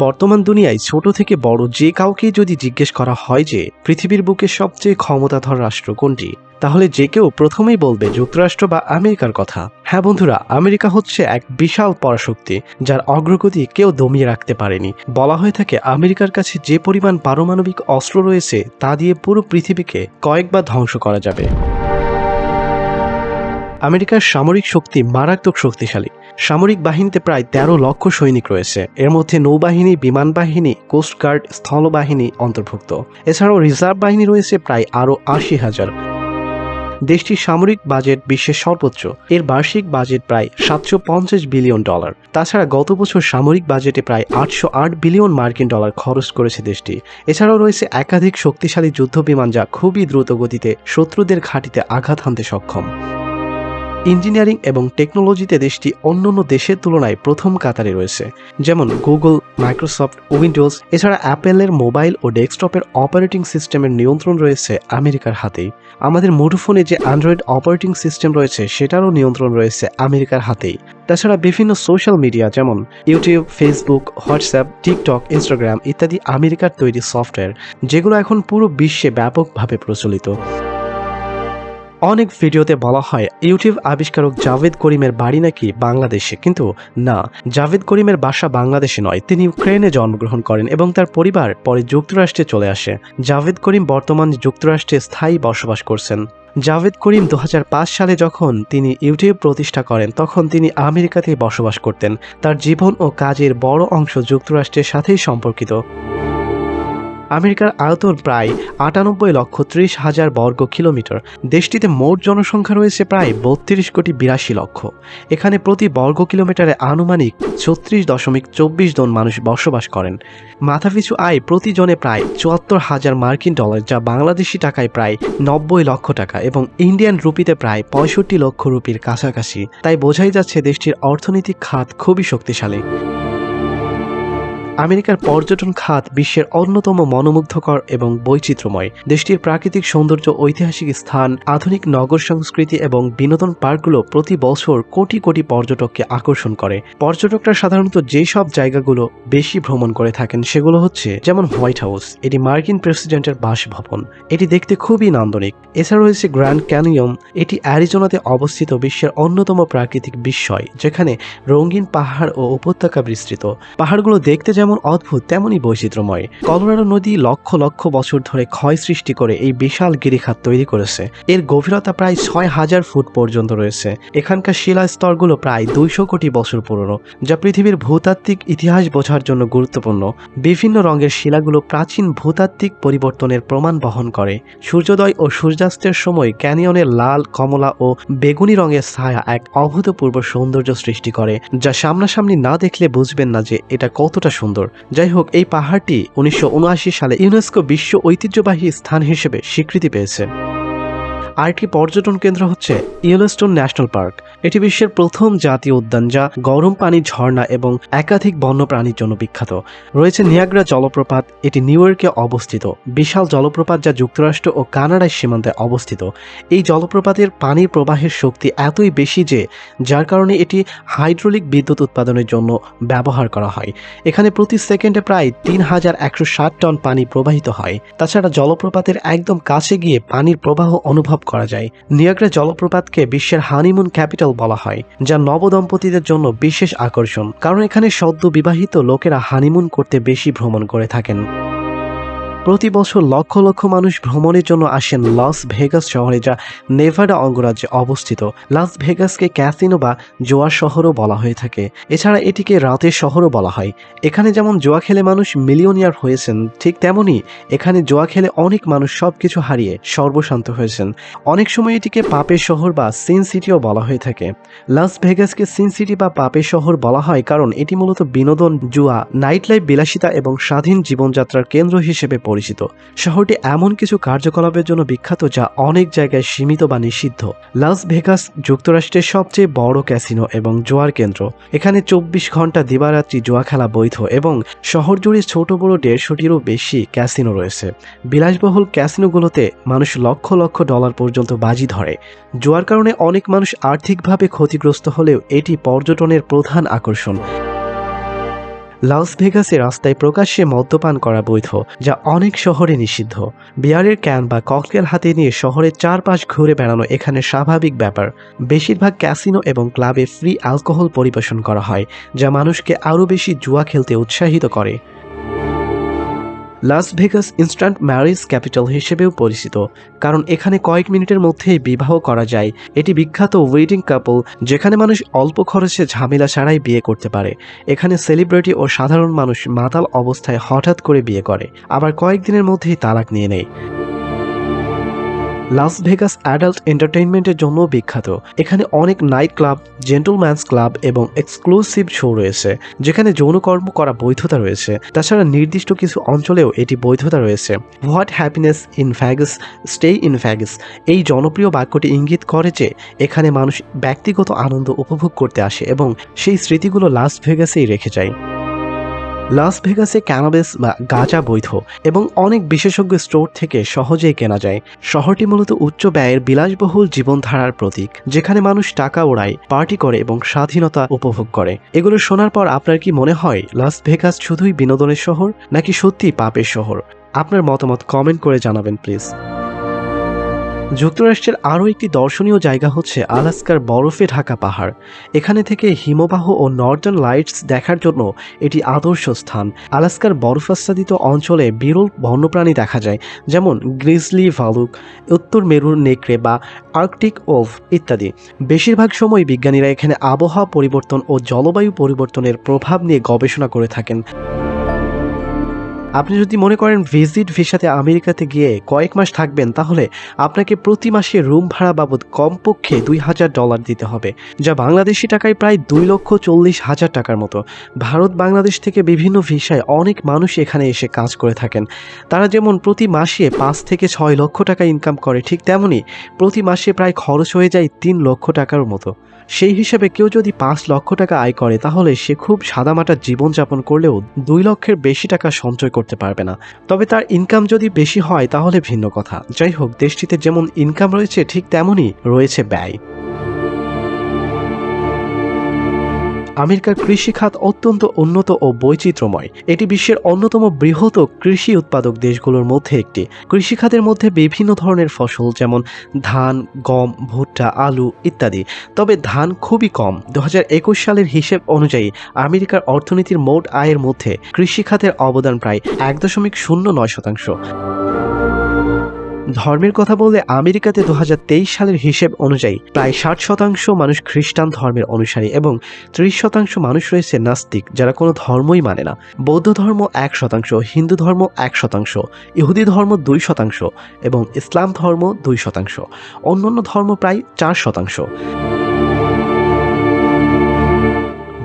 বর্তমান দুনিয়ায় ছোট থেকে বড় যে কাউকে যদি জিজ্ঞেস করা হয় যে, পৃথিবীর বুকে সবচেয়ে ক্ষমতাধর রাষ্ট্র কোনটি? তাহলে যে কেউ প্রথমেই বলবে যুক্তরাষ্ট্র বা আমেরিকার কথা। হ্যাঁ বন্ধুরা, আমেরিকা হচ্ছে এক বিশাল পরাশক্তি, যার অগ্রগতি কেউ দমিয়ে রাখতে পারেনি। বলা হয়ে থাকে আমেরিকার কাছে যে পরিমাণ পারমাণবিক অস্ত্র রয়েছে, তা দিয়ে পুরো পৃথিবীকে কয়েকবার ধ্বংস করা যাবে। আমেরিকার সামরিক শক্তি মারাত্মক শক্তিশালী। সামরিক বাহিনীতে প্রায় তেরো লক্ষ সৈনিক রয়েছে। এর মধ্যে নৌবাহিনী, বিমান বাহিনী কোস্টগার্ড স্থলবাহিনী অন্তর্ভুক্ত। এছাড়াও রিজার্ভ বাহিনী রয়েছে প্রায় আরও আশি হাজার। দেশটির সামরিক বাজেট বিশ্বের সর্বোচ্চ। এর বার্ষিক বাজেট প্রায় সাতশো পঞ্চাশ বিলিয়ন ডলার। তাছাড়া গত বছর সামরিক বাজেটে প্রায় আটশো আট বিলিয়ন মার্কিন ডলার খরচ করেছে দেশটি। এছাড়াও রয়েছে একাধিক শক্তিশালী যুদ্ধ বিমান যা খুবই দ্রুত গতিতে শত্রুদের ঘাঁটিতে আঘাত হানতে সক্ষম। ইঞ্জিনিয়ারিং এবং টেকনোলজিতে দেশটি অন্যান্য দেশের তুলনায় প্রথম কাতারে রয়েছে, যেমন গুগল, মাইক্রোসফট, উইন্ডোজ, এছাড়া অ্যাপেলের মোবাইল ও ডেস্কটপের অপারেটিং সিস্টেমের নিয়ন্ত্রণ রয়েছে আমেরিকার হাতেই। আমাদের মুঠোফোনে যে অ্যান্ড্রয়েড অপারেটিং সিস্টেম রয়েছে, সেটারও নিয়ন্ত্রণ রয়েছে আমেরিকার হাতেই। তাছাড়া বিভিন্ন সোশ্যাল মিডিয়া, যেমন YouTube, Facebook, WhatsApp, TikTok, Instagram ইত্যাদি আমেরিকার তৈরি সফটওয়্যার, যেগুলো এখন পুরো বিশ্বে ব্যাপকভাবে প্রচলিত। অনেক ভিডিওতে বলা হয়, ইউটিউব আবিষ্কারক জাভেদ করিমের বাড়ি নাকি বাংলাদেশে। কিন্তু না, জাভেদ করিমের বাসা বাংলাদেশে নয়। তিনি ইউক্রেনে জন্মগ্রহণ করেন এবং তার পরিবার পরে যুক্তরাষ্ট্রে চলে আসে। জাভেদ করিম বর্তমান যুক্তরাষ্ট্রে স্থায়ী বসবাস করছেন। জাভেদ করিম দু হাজার পাঁচ সালে যখন তিনি ইউটিউব প্রতিষ্ঠা করেন, তখন তিনি আমেরিকাতেই বসবাস করতেন। তার জীবন ও কাজের বড় অংশ যুক্তরাষ্ট্রের সাথেই সম্পর্কিত। আমেরিকার আয়তন প্রায় আটানব্বই লক্ষ ত্রিশ হাজার বর্গ কিলোমিটার। দেশটিতে মোট জনসংখ্যা রয়েছে প্রায় বত্রিশ কোটি বিরাশি লক্ষ। এখানে প্রতি বর্গ কিলোমিটারে আনুমানিক ছত্রিশ দশমিক চব্বিশ জন মানুষ বসবাস করেন। মাথাপিছু আয় প্রতি জনে প্রায় চুয়াত্তর হাজার মার্কিন ডলার, যা বাংলাদেশি টাকায় প্রায় নব্বই লক্ষ টাকা এবং ইন্ডিয়ান রুপিতে প্রায় পঁয়ষট্টি লক্ষ রুপির কাছাকাছি। তাই বোঝাই যাচ্ছে দেশটির অর্থনৈতিক খাত খুবই শক্তিশালী। আমেরিকার পর্যটন খাত বিশ্বের অন্যতম মনোমুগ্ধকর এবং বৈচিত্র্যময়। দেশটির প্রাকৃতিক সৌন্দর্য ঐতিহাসিক স্থান, আধুনিক নগর সংস্কৃতি এবং বিনোদন পার্কগুলো প্রতি বছর কোটি কোটি পর্যটককে আকর্ষণ করে। পর্যটকরা সাধারণত যে সব জায়গাগুলো বেশি ভ্রমণ করে থাকেন সেগুলো হচ্ছে, যেমন হোয়াইট হাউস, এটি মার্কিন প্রেসিডেন্টের বাসভবন। এটি দেখতে খুবই নান্দনিক। এছাড়া রয়েছে গ্র্যান্ড ক্যানিয়ন, এটি অ্যারিজোনাতে অবস্থিত বিশ্বের অন্যতম প্রাকৃতিক বিস্ময়, যেখানে রঙিন পাহাড় ও উপত্যকা বিস্তৃত। পাহাড়গুলো দেখতে যেমন অদ্ভুত, তেমনই বৈচিত্র্যময়। কলোরাডো নদী লক্ষ লক্ষ বছর ধরে ক্ষয় সৃষ্টি করে এই বিশাল গিরিখাত তৈরি করেছে। এর গভীরতা প্রায় ছয় হাজার ফুট পর্যন্ত রয়েছে। এখানকার শিলা স্তরগুলো প্রায় দুইশো কোটি বছর পুরনো, যা পৃথিবীর ভূতাত্ত্বিক ইতিহাস বোঝার জন্য গুরুত্বপূর্ণ। বিভিন্ন রঙের শিলাগুলো প্রাচীন ভূতাত্ত্বিক পরিবর্তনের প্রমাণ বহন করে। সূর্যোদয় ও সূর্যাস্তের সময় ক্যানিয়নের লাল, কমলা ও বেগুনি রঙের ছায়া এক অভূতপূর্ব সৌন্দর্য সৃষ্টি করে, যা সামনাসামনি না দেখলে বুঝবেন না যে এটা কতটা সুন্দর। যাই হোক এই পাহাড়টি উনিশশো উনআশি সালে ইউনেস্কো বিশ্ব ঐতিহ্যবাহী স্থান হিসেবে স্বীকৃতি পেয়েছে। আরেকটি পর্যটন কেন্দ্র হচ্ছে ইয়েলোস্টোন ন্যাশনাল পার্ক। এটি বিশ্বের প্রথম জাতীয় উদ্যান যা গরম পানির ঝর্ণা এবং একাধিক বন্যপ্রাণীর জন্য বিখ্যাত। রয়েছে নিয়াগ্রা জলপ্রপাত, এটি নিউ ইয়র্কে অবস্থিত। বিশাল জলপ্রপাত যা যুক্তরাষ্ট্র ও কানাডার সীমান্তে অবস্থিত। এই জলপ্রপাতের পানির প্রবাহের শক্তি এতই বেশি যে, যার কারণে এটি হাইড্রোলিক বিদ্যুৎ উৎপাদনের জন্য ব্যবহার করা হয়। এখানে প্রতি সেকেন্ডে প্রায় তিন হাজার একশো ষাট টন পানি প্রবাহিত হয়। তাছাড়া জলপ্রপাতের একদম কাছে গিয়ে পানির প্রবাহ অনুভব করা যায়। নিয়াগ্রা জলপ্রপাতকে বিশ্বের হানিমুন ক্যাপিটাল বলা হয়, যা নবদম্পতিদের জন্য বিশেষ আকর্ষণ, কারণ এখানে সদ্য বিবাহিত লোকেরা হানিমুন করতে বেশি ভ্রমণ করে থাকেন। প্রতি বছর লক্ষ লক্ষ মানুষ ভ্রমণের জন্য আসেন লস ভেগাস শহরে যা নেভাডা অঙ্গরাজ্যে অবস্থিত। লাস ভেগাসকে ক্যাসিনো বা জোয়ার শহরও বলা হয়ে থাকে। এছাড়া এটিকে রাতের শহরও বলা হয়। এখানে যেমন জোয়া খেলে মানুষ মিলিয়নিয়ার হয়েছেন, ঠিক তেমনই এখানে জোয়া খেলে অনেক মানুষ সবকিছু হারিয়ে সর্বশান্ত হয়েছেন। অনেক সময় এটিকে পাপের শহর বা সিন সিটিও বলা হয়ে থাকে। লাস ভেগাসকে সিন সিটি বা পাপের শহর বলা হয় কারণ এটি মূলত বিনোদন, জুয়া নাইট লাইফ বিলাসিতা এবং স্বাধীন জীবনযাত্রার কেন্দ্র হিসেবে পরিচিত। শহরটি এমন কিছু কার্যকলাপের জন্য বিখ্যাত যা অনেক জায়গায় সীমিত বা নিষিদ্ধ। লাস ভেগাস যুক্তরাষ্ট্রের সবচেয়ে বড় ক্যাসিনো এবং জোয়ার কেন্দ্র। এখানে চব্বিশ ঘণ্টা দিবারাত্রি জোয়া খেলা বৈধ এবং শহর জুড়ে ছোট বড় দেড়শোটিরও বেশি ক্যাসিনো রয়েছে। বিলাসবহুল ক্যাসিনোগুলোতে মানুষ লক্ষ লক্ষ ডলার পর্যন্ত বাজি ধরে। জোয়ার কারণে অনেক মানুষ আর্থিকভাবে ক্ষতিগ্রস্ত হলেও এটি পর্যটনের প্রধান আকর্ষণ। লাস ভেগাসে রাস্তায় প্রকাশ্যে মদ্যপান করা বৈধ, যা অনেক শহরে নিষিদ্ধ। বিয়ারের ক্যান বা ককটেল হাতে নিয়ে শহরের চারপাশ ঘুরে বেড়ানো এখানে স্বাভাবিক ব্যাপার। বেশিরভাগ ক্যাসিনো এবং ক্লাবে ফ্রি অ্যালকোহল পরিবেশন করা হয়, যা মানুষকে আরও বেশি জুয়া খেলতে উৎসাহিত করে। Las Vegas instant marriage capital হিসেবেও পরিচিত, কারণ এখানে কয়েক মিনিটের মধ্যেই বিবাহ করা যায়। এটি বিখ্যাত ওয়েডিং কাপল যেখানে মানুষ অল্প খরচে ঝামেলা ছাড়াই বিয়ে করতে পারে। এখানে সেলিব্রিটি ও সাধারণ মানুষ মাতাল অবস্থায় হঠাৎ করে বিয়ে করে, আবার কয়েকদিনের মধ্যেই তালাক নিয়ে নেয়। লাস ভেগাস অ্যাডাল্ট এন্টারটেইনমেন্টের জন্য বিখ্যাত। এখানে অনেক নাইট ক্লাব, জেন্টলম্যানস ক্লাব এবং এক্সক্লুসিভ শো রয়েছে, যেখানে যৌনকর্ম করা বৈধতা রয়েছে। তাছাড়া নির্দিষ্ট কিছু অঞ্চলেও এটি বৈধতা রয়েছে। What happens in Vegas stay in Vegas এই জনপ্রিয় বাক্যটি ইঙ্গিত করে যে, এখানে মানুষ ব্যক্তিগত আনন্দ উপভোগ করতে আসে এবং সেই স্মৃতিগুলো লাস ভেগাসেই রেখে যায়। লাস ভেগাসে ক্যানাবেস বা গাঁজা বৈধ এবং অনেক বিশেষজ্ঞ স্টোর থেকে সহজেই কেনা যায়। শহরটি মূলত উচ্চ ব্যয়ের বিলাসবহুল জীবনধারার প্রতীক, যেখানে মানুষ টাকা ওড়ায়, পার্টি করে এবং স্বাধীনতা উপভোগ করে। এগুলো শোনার পর আপনার কি মনে হয় লাস ভেগাস শুধুই বিনোদনের শহর নাকি সত্যি পাপের শহর? আপনার মতামত কমেন্ট করে জানাবেন প্লিজ যুক্তরাষ্ট্রের আরও একটি দর্শনীয় জায়গা হচ্ছে আলাস্কার বরফে ঢাকা পাহাড়। এখানে থেকে হিমবাহ ও নর্দার্ন লাইটস দেখার জন্য এটি আদর্শ স্থান। আলাস্কার বরফাচ্ছাদিত অঞ্চলে বিরল বন্যপ্রাণী দেখা যায়, যেমন গ্রিজলি ভালুক, উত্তর মেরুর নেকড়ে বা আর্কটিক ওভ ইত্যাদি। বেশিরভাগ সময় বিজ্ঞানীরা এখানে আবহাওয়া পরিবর্তন ও জলবায়ু পরিবর্তনের প্রভাব নিয়ে গবেষণা করে থাকেন। আপনি যদি মনে করেন ভিজিট ভিসাতে আমেরিকাতে গিয়ে কয়েক মাস থাকবেন, তাহলে আপনাকে প্রতি মাসে রুম ভাড়া বাবদ কমপক্ষে দুই হাজার ডলার দিতে হবে, যা বাংলাদেশি টাকায় প্রায় দুই লক্ষ চল্লিশ হাজার টাকার মতো। ভারত, বাংলাদেশ থেকে বিভিন্ন ভিসায় অনেক মানুষ এখানে এসে কাজ করে থাকেন। তারা যেমন প্রতি মাসে পাঁচ থেকে ছয় লক্ষ টাকা ইনকাম করে, ঠিক তেমনই প্রতি মাসে প্রায় খরচ হয়ে যায় তিন লক্ষ টাকার মতো। সেই হিসেবে কেউ যদি পাঁচ লক্ষ টাকা আয় করে, তাহলে সে খুব সাদামাটা জীবনযাপন করলেও দুই লক্ষের বেশি টাকা সঞ্চয় করতে পারবে না। তবে তার ইনকাম যদি বেশি হয়, তাহলে ভিন্ন কথা। যাই হোক, দেশটিতে যেমন ইনকাম রয়েছে, ঠিক তেমনই রয়েছে ব্যয়। আমেরিকার কৃষি খাত অত্যন্ত উন্নত ও বৈচিত্র্যময়। এটি বিশ্বের অন্যতম বৃহৎ কৃষি উৎপাদক দেশগুলোর মধ্যে একটি। কৃষি খাতের মধ্যে বিভিন্ন ধরনের ফসল যেমন ধান, গম, ভুট্টা, আলু ইত্যাদি। তবে ধান খুবই কম। দু হাজার একুশ সালের হিসেব অনুযায়ী আমেরিকার অর্থনীতির মোট আয়ের মধ্যে কৃষি খাতের অবদান প্রায় এক দশমিক শূন্য নয় শতাংশ। ধর্মের কথা বললে আমেরিকাতে দু হাজার তেইশ সালের হিসেব অনুযায়ী প্রায় ষাট শতাংশ মানুষ খ্রিস্টান ধর্মের অনুসারী এবং ত্রিশ শতাংশ মানুষ রয়েছে নাস্তিক, যারা কোনো ধর্মই মানে না। বৌদ্ধ ধর্ম এক শতাংশ, হিন্দু ধর্ম এক শতাংশ, ইহুদি ধর্ম দুই শতাংশ এবং ইসলাম ধর্ম দুই শতাংশ। অন্যান্য ধর্ম প্রায় চার শতাংশ।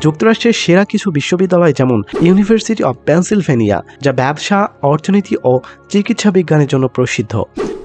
যুক্তরাষ্ট্রের সেরা কিছু বিশ্ববিদ্যালয় যেমন ইউনিভার্সিটি অব পেনসিলভেনিয়া যা ব্যবসা, অর্থনীতি ও চিকিৎসা বিজ্ঞানের জন্য প্রসিদ্ধ।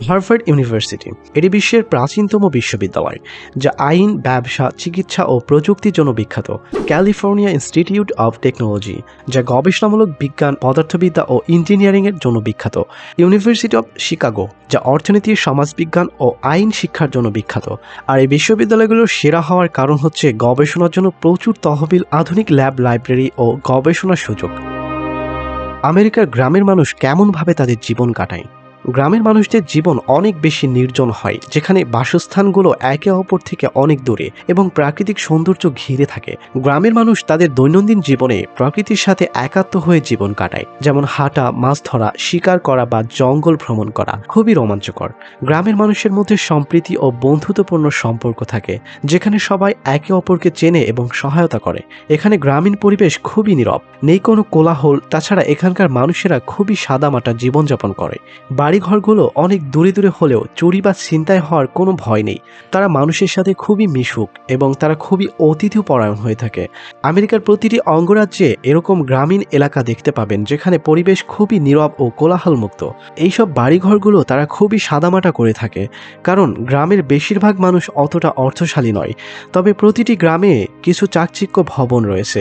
হার্ভার্ড ইউনিভার্সিটি, এটি বিশ্বের প্রাচীনতম বিশ্ববিদ্যালয়, যা আইন, ব্যবসা, চিকিৎসা ও প্রযুক্তির জন্য বিখ্যাত। ক্যালিফোর্নিয়া ইনস্টিটিউট অব টেকনোলজি, যা গবেষণামূলক বিজ্ঞান, পদার্থবিদ্যা ও ইঞ্জিনিয়ারিংয়ের জন্য বিখ্যাত। ইউনিভার্সিটি অব শিকাগো, যা অর্থনীতি, সমাজবিজ্ঞান ও আইন শিক্ষার জন্য বিখ্যাত। আর এই বিশ্ববিদ্যালয়গুলোর সেরা হওয়ার কারণ হচ্ছে গবেষণার জন্য প্রচুর তহবিল, আধুনিক ল্যাব লাইব্রেরি ও গবেষণার সুযোগ। আমেরিকার গ্রামের মানুষ কেমনভাবে তাদের জীবন কাটায়? গ্রামের মানুষদের জীবন অনেক বেশি নির্জন হয়, যেখানে বাসস্থানগুলো একে অপর থেকে অনেক দূরে এবং প্রাকৃতিক সৌন্দর্য ঘিরে থাকে। গ্রামের মানুষ তাদের দৈনন্দিন জীবনে প্রকৃতির সাথে একাত্ম হয়ে জীবন কাটায়, যেমন হাঁটা, মাছ ধরা, শিকার করা বা জঙ্গল ভ্রমণ করা খুবই রোমাঞ্চকর। গ্রামের মানুষের মধ্যে সম্প্রীতি ও বন্ধুত্বপূর্ণ সম্পর্ক থাকে, যেখানে সবাই একে অপরকে চেনে এবং সহায়তা করে। এখানে গ্রামীণ পরিবেশ খুবই নীরব, নেই কোনো কোলাহল, তাছাড়া এখানকার মানুষেরা খুবই সাদামাটা জীবনযাপন করে। বাড়িঘরগুলো অনেক দূরে দূরে হলেও চুরি বা ছিনতাই হওয়ার কোনো ভয় নেই। তারা মানুষের সাথে খুবই মিশুক এবং তারা খুবই অতিথি পরায়ণ হয়ে থাকে। আমেরিকার প্রতিটি অঙ্গরাজ্যে এরকম গ্রামীণ এলাকা দেখতে পাবেন, যেখানে পরিবেশ খুবই নীরব ও কোলাহলমুক্ত। এইসব বাড়িঘরগুলো তারা খুবই সাদামাটা করে থাকে, কারণ গ্রামের বেশিরভাগ মানুষ অতটা অর্থশালী নয়। তবে প্রতিটি গ্রামে কিছু চাকচিক্য ভবন রয়েছে।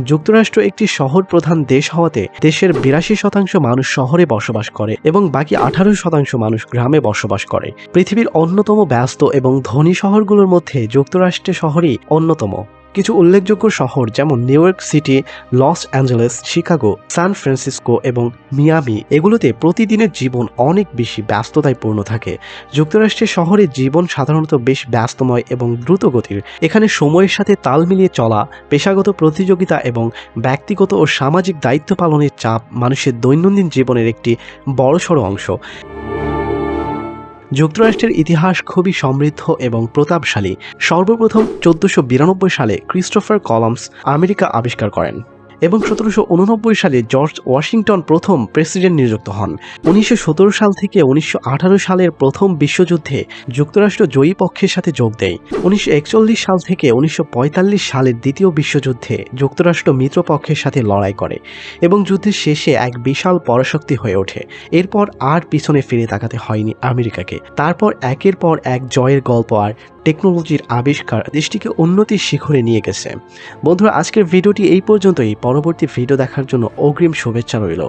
যুক্তরাষ্ট্র একটি শহর প্রধান দেশ হওয়াতে দেশের বিরাশি শতাংশ মানুষ শহরে বসবাস করে এবং বাকি আঠারো শতাংশ মানুষ গ্রামে বসবাস করে। পৃথিবীর অন্যতম ব্যস্ত এবং ধনী শহরগুলোর মধ্যে যুক্তরাষ্ট্রে শহরই অন্যতম। কিছু উল্লেখযোগ্য শহর যেমন New York City, Los Angeles, Chicago, San Francisco এবং মিয়ামি, এগুলোতে প্রতিদিনের জীবন অনেক বেশি ব্যস্ততায় পূর্ণ থাকে। যুক্তরাষ্ট্রের শহরে জীবন সাধারণত বেশ ব্যস্তময় এবং দ্রুতগতির। এখানে সময়ের সাথে তাল মিলিয়ে চলা, পেশাগত প্রতিযোগিতা এবং ব্যক্তিগত ও সামাজিক দায়িত্ব পালনের চাপ মানুষের দৈনন্দিন জীবনের একটি বড়সড় অংশ। যুক্তরাষ্ট্রের ইতিহাস খুবই সমৃদ্ধ এবং প্রতাপশালী। সর্বপ্রথম চোদ্দশো সালে ক্রিস্টোফার কলম্বস আমেরিকা আবিষ্কার করেন। এবং সতেরোশো উননব্বই সালে জর্জ ওয়াশিংটন প্রথম প্রেসিডেন্ট নিযুক্ত হন। উনিশশো সতেরো সাল থেকে উনিশশো আঠারো সালের প্রথম বিশ্বযুদ্ধে যুক্তরাষ্ট্র জয়ী পক্ষের সাথে যোগ দেয়। উনিশশো একচল্লিশ সাল থেকে উনিশশো পঁয়তাল্লিশ সালের দ্বিতীয় বিশ্বযুদ্ধে যুক্তরাষ্ট্র মিত্রপক্ষের সাথে লড়াই করে এবং যুদ্ধের শেষে এক বিশাল পরাশক্তি হয়ে ওঠে। এরপর আর পিছনে ফিরে তাকাতে হয়নি আমেরিকাকে। তারপর একের পর এক জয়ের গল্প আর টেকনোলজির আবিষ্কার দেশটিকে উন্নতির শিখরে নিয়ে গেছে। বন্ধুরা, আজকের ভিডিওটি এই পর্যন্তই। পরবর্তী ভিডিও দেখার জন্য অগ্রিম শুভেচ্ছা রইল।